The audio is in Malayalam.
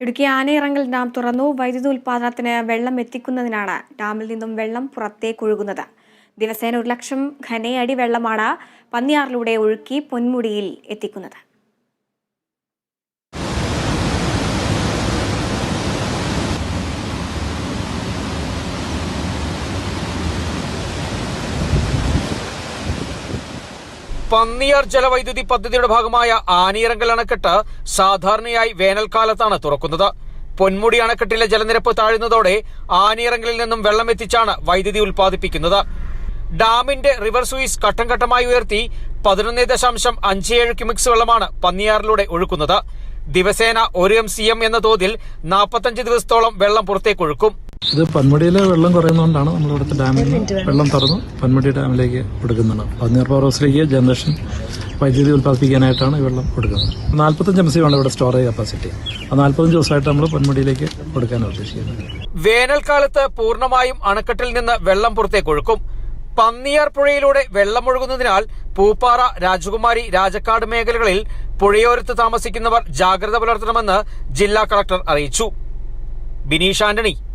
ഇടുക്കി ആനയിറങ്കൽ ഡാം തുറന്നു. വൈദ്യുതി ഉൽപാദനത്തിന് വെള്ളം എത്തിക്കുന്നതിനാണ് ഡാമിൽ നിന്നും വെള്ളം പുറത്തേക്ക് ഒഴുകുന്നത്. ദിവസേന ഒരു ലക്ഷം ഘനയടി വെള്ളമാണ് പന്നിയാറിലൂടെ ഒഴുക്കി പൊന്മുടിയിൽ എത്തിക്കുന്നത്. പന്നിയാർ ജലവൈദ്യുതി പദ്ധതിയുടെ ഭാഗമായ ആനീറങ്കൽ അണക്കെട്ട് സാധാരണയായി വേനൽക്കാലത്താണ് തുറക്കുന്നത്. പൊന്മുടി അണക്കെട്ടിലെ ജലനിരപ്പ് താഴുന്നതോടെ ആനീറങ്കലിൽ നിന്നും വെള്ളം എത്തിച്ചാണ് വൈദ്യുതി ഉൽപ്പാദിപ്പിക്കുന്നത്. ഡാമിന്റെ റിവർ സൂയിസ് ഘട്ടം ഘട്ടമായി ഉയർത്തി പതിനൊന്ന് ദശാംശം അഞ്ച് ഏഴ് ക്യുമിക്സ് വെള്ളമാണ് പന്നിയാറിലൂടെ ഒഴുക്കുന്നത്. ദിവസേന ഒരു എം സി എം എന്ന തോതിൽ നാൽപ്പത്തഞ്ച് ദിവസത്തോളം വെള്ളം പുറത്തേക്കൊഴുക്കും. ഇത് പന്മടിയിലെ വെള്ളം കുറയുന്നതുകൊണ്ടാണ് നമ്മൾ ഇവിടുത്തെ ഡാമിൽ നിന്ന് വെള്ളം തുറന്ന് പന്മടി ഡാമിലേക്ക് കൊടുക്കുന്നത് പന്നീർ പവർ ഹൗസിലേക്ക് ജനറേഷൻ വൈദ്യുതി ഉൽപ്പാദിപ്പിക്കാനായിട്ടാണ് ഈ വെള്ളം കൊടുക്കുന്നത് നാൽപ്പത്തഞ്ച് എം സി ആണ് ഇവിടെ സ്റ്റോറേജ് കപ്പാസിറ്റി ആ നാൽപ്പത്തഞ്ച് ദിവസമായിട്ട് നമ്മൾ പന്മടിയിലേക്ക് കൊടുക്കാനാണ് ഉദ്ദേശിക്കുന്നത്. വേനൽക്കാലത്ത് പൂർണമായും അണക്കെട്ടിൽ നിന്ന് വെള്ളം പുറത്തേക്കൊഴുക്കും പന്നിയാർ പുഴയിലൂടെ വെള്ളമൊഴുകുന്നതിനാൽ പൂപ്പാറ രാജകുമാരി രാജക്കാട് മേഖലകളിൽ പുഴയോരത്ത് താമസിക്കുന്നവർ ജാഗ്രത പുലർത്തണമെന്ന് ജില്ലാ കളക്ടർ അറിയിച്ചു. Bineesh Antony